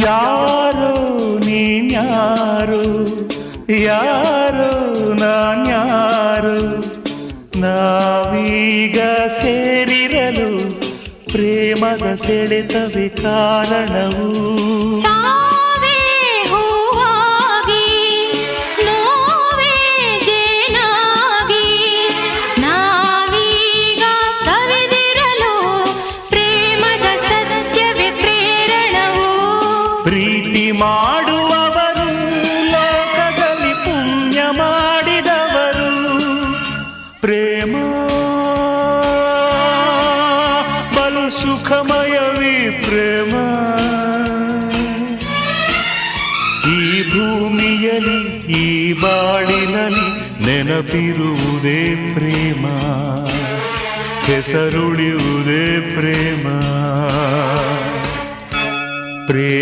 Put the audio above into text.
ಯಾರೋ ನೀನ್ಯಾರು ಯಾರೋ ನಾನ್ಯಾರು ನಾವೀಗ ಸೇರಿರಲು ಪ್ರೇಮದ ಸೆಳೆತವೆ ಕಾರಣವು ಪ್ರೀತಿ ಮಾಡುವವರು, ಲೋಕದಲ್ಲಿ ಪುಣ್ಯ ಮಾಡಿದವರು. ಪ್ರೇಮ, ಬಲು ಸುಖಮಯವಿ ಪ್ರೇಮ. ಈ ಭೂಮಿಯಲ್ಲಿ, ಈ ಬಾಳಿನಲ್ಲಿ ನೆನಪಿರುವುದೇ ಪ್ರೇಮ. ಹೆಸರುಳಿಯುವುದೇ ಪ್ರೇಮ. ಪ್ರೇಮ.